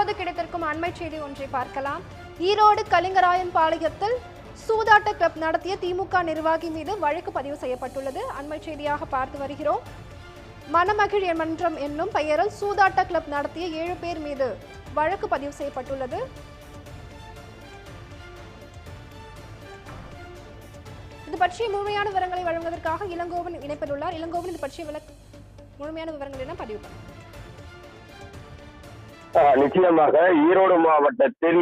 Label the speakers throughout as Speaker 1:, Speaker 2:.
Speaker 1: தற்போது கிடைத்திருக்கும் அண்மை செய்தி ஒன்றை பார்க்கலாம். ஈரோடு கலிங்கராயன் பாளையத்தில் சூதாட்ட கிளப் நடத்திய திமுக நிர்வாகி மீது வழக்கு பதிவு செய்யப்பட்டுள்ளது. அண்மை செய்தியாக பார்த்து வருகிறோம். மணமகிழ் மன்றம் என்னும் பெயரில் சூதாட்ட கிளப் நடத்திய ஏழு பேர் மீது வழக்கு பதிவு செய்யப்பட்டுள்ளது. இது பற்றிய முழுமையான விவரங்களை வழங்குவதற்காக இளங்கோவன் இணைப்பில் உள்ளார். இளங்கோவன் இது பற்றிய விளக்க முழுமையான விவரங்கள் என்ன? பதிவு பண்ணுங்க
Speaker 2: நிச்சயமாக ஈரோடு மாவட்டத்தில்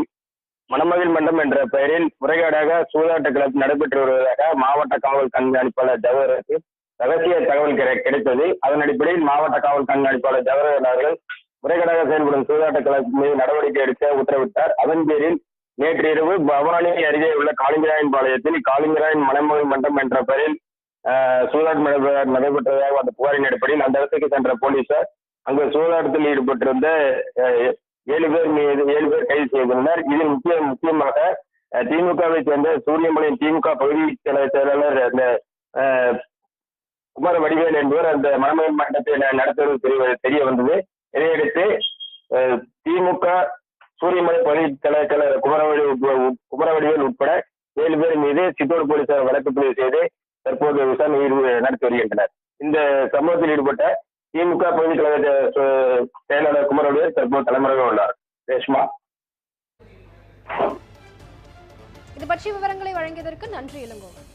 Speaker 2: மணமகிழ் மண்டம் என்ற பெயரில் முறைகேடாக சூதாட்ட கிளப் நடைபெற்று வருவதாக மாவட்ட காவல் கண்காணிப்பாளர் ஜவஹருக்கு ரகசிய தகவல் கிடை- கிடைத்தது. அதன் அடிப்படையில் மாவட்ட காவல் கண்காணிப்பாளர் ஜவஹர் அவர்கள் முறைகேடாக செயல்படும் சூதாட்ட கிளப் மீது நடவடிக்கை எடுக்க உத்தரவிட்டார். அதன் பேரில் நேற்று இரவு பவானி அருகே உள்ள காளிங்கராயன் பாளையத்தில் காளிங்கராயன் மணமகள் மண்டம் என்ற பெயரில் ஆஹ், சூதாட்ட நடைபெற்றதாக அந்த புகாரின் அடிப்படையில் அந்த இடத்துக்கு சென்ற போலீசார் அங்கு சூதாட்டத்தில் ஈடுபட்டிருந்த ஏழு பேர் மீது ஏழு பேர் கைது செய்திருந்தனர் இதில் முக்கிய முக்கியமாக திமுகவை சேர்ந்த சூரியமலையின் திமுக பகுதி செயலாளர் அந்த குமார வடிவேல் என்பவர் அந்த மணமகன் மண்டத்தை நடத்துவது தெரிய தெரிய வந்தது. இதையடுத்து திமுக சூரியமலை பகுதி தலைவர் குமரவடி குமரவடிவேல் உட்பட ஏழு பேர் மீது சித்தோடு போலீசார் வழக்கு பதிவு செய்து தற்போது விசாரணை நடத்தி வருகின்றனர். இந்த சம்பவத்தில் ஈடுபட்ட திமுக பகுதி கழக செயலாளர் குமரவடிவேல் தற்போது தலைமுறையாக உள்ளார். ரேஷ்மா.
Speaker 1: இது பற்றிய விவரங்களை வழங்கியதற்கு நன்றி இளங்கோவன்